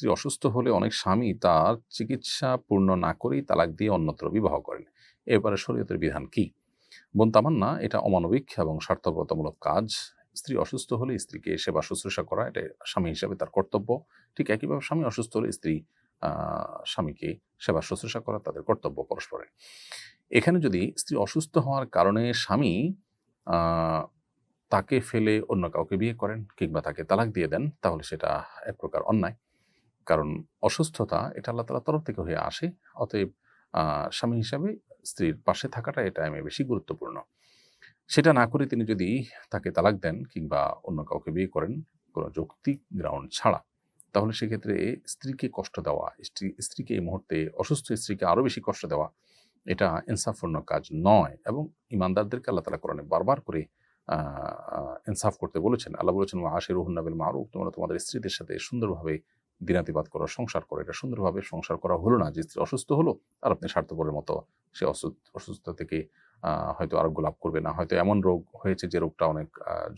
স্ত্রী অসুস্থ হলে অনেক স্বামী তার চিকিৎসা পূর্ণ না করেই তালাক দিয়ে অন্যত্র বিবাহ করেন। এবারে শরীয়তের বিধান কি? বোন তামান্না, এটা অমানবিক এবং স্বার্থপরতামূলক কাজ। স্ত্রী অসুস্থ হলে স্ত্রীকে সেবা শুশ্রূষা করা, এটা স্বামী হিসাবে তার কর্তব্য। ঠিক একইভাবে স্বামী অসুস্থ হলে স্ত্রী স্বামীকে সেবা শুশ্রূষা করা তাদের কর্তব্য পরস্পরের এখানে যদি স্ত্রী অসুস্থ হওয়ার কারণে স্বামী তাকে ফেলে অন্য কাউকে বিয়ে করেন কিংবা তাকে তালাক দিয়ে দেন, তাহলে সেটা এক প্রকার অন্যায়। কারণ অসুস্থতা, এটা আল্লাহ তালা তরফ থেকে হয়ে আসে। অতএব স্বামী হিসাবে স্ত্রীর পাশে থাকাটা এটা আমি বেশি গুরুত্বপূর্ণ। সেটা না করে তিনি যদি তাকে তালাক দেন কিংবা অন্য কাউকে বিয়ে করেন, কোনো যৌক্তিক গ্রাউন্ড ছাড়া, তাহলে সেক্ষেত্রে স্ত্রীকে কষ্ট দেওয়া, স্ত্রী, স্ত্রীকে এই মুহূর্তে, অসুস্থ স্ত্রীকে আরও বেশি কষ্ট দেওয়া, এটা ইনসাফপূর্ণ কাজ নয় এবং ইমানদারদেরকে আল্লাহ তালা কোরআনে বারবার করে ইনসাফ করতে বলেছেন। আল্লাহ বলেছেন আশের রুহুন্নাবিল মারুফ তোমরা তোমাদের স্ত্রীদের সাথে সুন্দরভাবে দিনাতিবাদ করা, সংসার করে, এটা সুন্দরভাবে সংসার করা হলো না। যে স্ত্রী অসুস্থ হলো আর আপনি স্বার্থপরের মতো সে অসুস্থ থেকে হয়তো আরোগ্য লাভ করবে না। হয়তো এমন রোগ হয়েছে যে রোগটা অনেক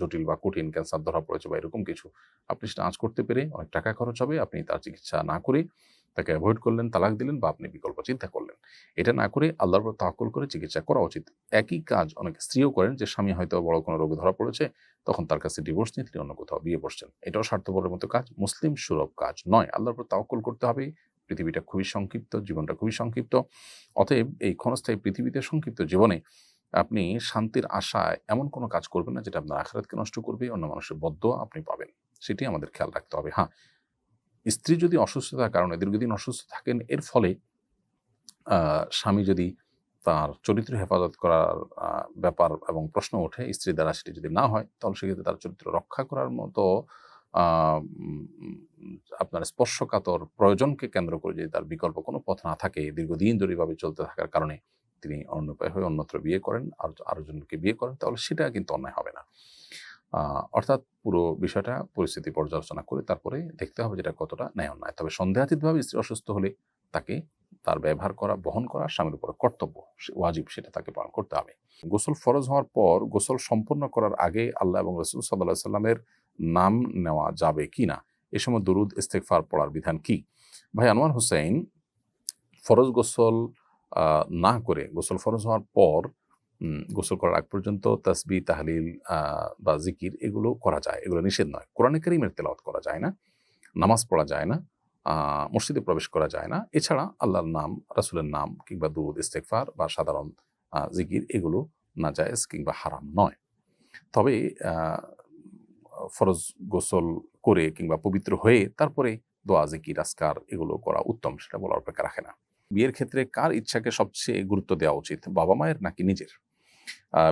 জটিল বা কঠিন, ক্যান্সার ধরা পড়েছে বা এরকম কিছু। আপনি সেটা আঁচ করতে পেরে অনেক টাকা খরচ হবে, আপনি তার চিকিৎসা না করে তাকে অ্যাভয়েড করলেন, তালাক দিলেন বা আপনি বিকল্প চিন্তা করলেন। এটা না করে আল্লাহর উপর তাওয়াক্কুল করে চিকিৎসা করা উচিত। একই কাজ অনেক স্ত্রীও করেন, যে স্বামী হয়তো বড় কোনো রোগে ধরা পড়েছে, তখন তার কাছে ডিভোর্স নিয়ে তিনি অন্য কোথাও বিয়ে বসছেন। এটাও স্বার্থপরের মতো কাজ, মুসলিম সুলভ কাজ নয়। আল্লাহর উপর তাওয়াক্কুল করতে হবে, পৃথিবীটা খুবই সংক্ষিপ্ত, জীবনটা খুবই সংক্ষিপ্ত। অতএব এই ক্ষণস্থায়ী পৃথিবীতে সংক্ষিপ্ত জীবনে আপনি শান্তির আশায় এমন কোনো কাজ করবেন না, যেটা আপনার আখরাতকে নষ্ট করবে, অন্য মানুষের বদ্ধ আপনি পাবেন। সেটি আমাদের খেয়াল রাখতে হবে। হ্যাঁ স্ত্রী যদি অসুস্থতার কারণে, দীর্ঘদিন অসুস্থ থাকেন, এর ফলে স্বামী যদি তার চরিত্র হেফাজত করার ব্যাপার এবং প্রশ্ন ওঠে, স্ত্রী দ্বারা সেটি যদি না হয়, তাহলে সেক্ষেত্রে তার চরিত্র রক্ষা করার মতো আপনার স্পর্শকাতর প্রয়োজনকে কেন্দ্র করে যদি তার বিকল্প কোনো পথ না থাকে, দীর্ঘদিন ধরে এভাবে চলতে থাকার কারণে তিনি অন্যপায় হয়ে অন্যত্র বিয়ে করেন, আর আরও জনকে বিয়ে করেন, তাহলে সেটা কিন্তু অন্যায় হবে না। অর্থাৎ পুরো বিষয়টা, পরিস্থিতি পর্যালোচনা করে তারপরে দেখতে হবে যেটা কতটা ন্যায় অন্যায়। তবে সন্দেহাতীতভাবে স্ত্রী অসুস্থ হলে তাকে তার ব্যবহার করা, বহন করা, স্বামীর উপর কর্তব্য ওয়াজিব সেটা তাকে পালন করতে হবে। গোসল ফরজ হওয়ার পর গোসল সম্পন্ন করার আগে আল্লাহ এবং রসুল সাল্লাহ সাল্লামের নাম নেওয়া যাবে কি না? এ সময় দরুদ ইস্তেকফার পড়ার বিধান কি? ভাই আনোয়ার হোসেন ফরজ গোসল না করে গোসল ফরজ হওয়ার পর গোসল করার আগ পর্যন্ত তাসবি তাহলিল বা জিকির এগুলো করা যায়। এগুলো নিষেধ নয়। কোরআনে কারিমের তেলাওয়াত করা যায় না, নামাজ পড়া যায় না মসজিদে প্রবেশ করা যায় না। এছাড়া আল্লাহর নাম, রাসুলের নাম কিংবা দুরুদ ইস্তেকফার বা সাধারণ জিকির এগুলো না নাজায়েজ কিংবা হারাম নয়। তবে ফরজ গোসল করে কিংবা পবিত্র হয়ে তারপরে দোয়া, জিকির আসকার এগুলো করা উত্তম, সেটা বলার অপেক্ষা রাখে না। বিয়ের ক্ষেত্রে কার ইচ্ছাকে সবচেয়ে গুরুত্ব দেওয়া উচিত বাবা মায়ের নাকি নিজের?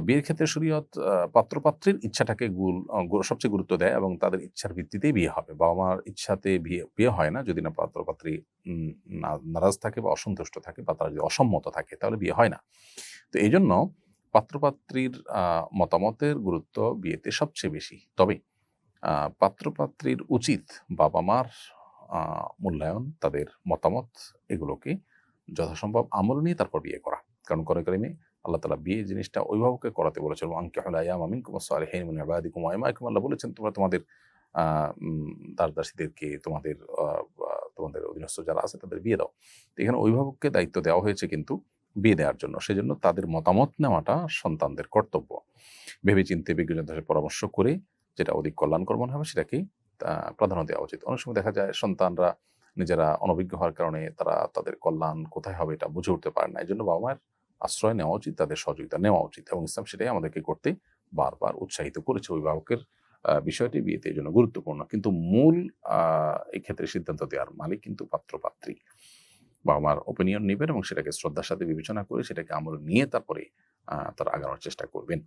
বিয়ের ক্ষেত্রে শরীয়ত পাত্রপাত্রীর ইচ্ছাটাকে গুল- সবচেয়ে গুরুত্ব দেয় এবং তাদের ইচ্ছার ভিত্তিতেই বিয়ে হবে। বাবা মার ইচ্ছাতে বিয়ে বিয়ে হয় না। যদি না পাত্রপাত্রী নারাজ থাকে বা অসন্তুষ্ট থাকে বা তারা যদি অসম্মত থাকে, তাহলে বিয়ে হয় না। তো এই জন্য পাত্রপাত্রীর মতামতের গুরুত্ব বিয়েতে সবচেয়ে বেশি। তবে পাত্রপাত্রীর উচিত বাবা মার মূল্যায়ন, তাদের মতামত এগুলোকে যথাসম্ভব আমল নিয়ে তারপর বিয়ে করা। কারণ করে কারিমে আল্লাহ তালা বিয়ে জিনিসটা অভিভাবককে করাতে বলেছেন। আঙ্কে হলাইয়াম আমিন কুমার সালেহিন মুনি আবাদি কুমায়মা আল্লাহ বলেছেন, তোমরা তোমাদের দাস দাসীদেরকে তোমাদের তোমাদের অধীনস্থ যারা আছে তাদের বিয়ে দাও। এখানে অভিভাবককে দায়িত্ব দেওয়া হয়েছে কিন্তু বিয়ে দেওয়ার জন্য। সেজন্য তাদের মতামত নেওয়াটা সন্তানদের কর্তব্য। ভেবে চিন্তে বিজ্ঞজনদের পরামর্শ করে যেটা অধিক কল্যাণকর মনে হবে সেটাকে প্রাধান্য দেওয়া উচিত। অনেক সময় দেখা যায় সন্তানরা নিজেরা অনভিজ্ঞ হওয়ার কারণে তারা তাদের কল্যাণ কোথায় হবে এটা বুঝে উঠতে পারে না। এই জন্য বাবা মায়ের আশ্রয় নেওয়া উচিত, তাদের সহযোগিতা নেওয়া উচিত এবং ইসলাম সেটাই আমাদেরকে করতে বারবার উৎসাহিত করেছে অভিভাবকের বিষয়টি বিয়েতে এই জন্য গুরুত্বপূর্ণ। কিন্তু মূল এই ক্ষেত্রে সিদ্ধান্ত দেওয়ার মালিক কিন্তু পাত্রপাত্রী পাত্রী। আমার মার ওপিনিয়ন নেবেন এবং সেটাকে শ্রদ্ধার সাথে বিবেচনা করে সেটাকে আমল নিয়ে তারপরে তারা আগানোর চেষ্টা করবেন।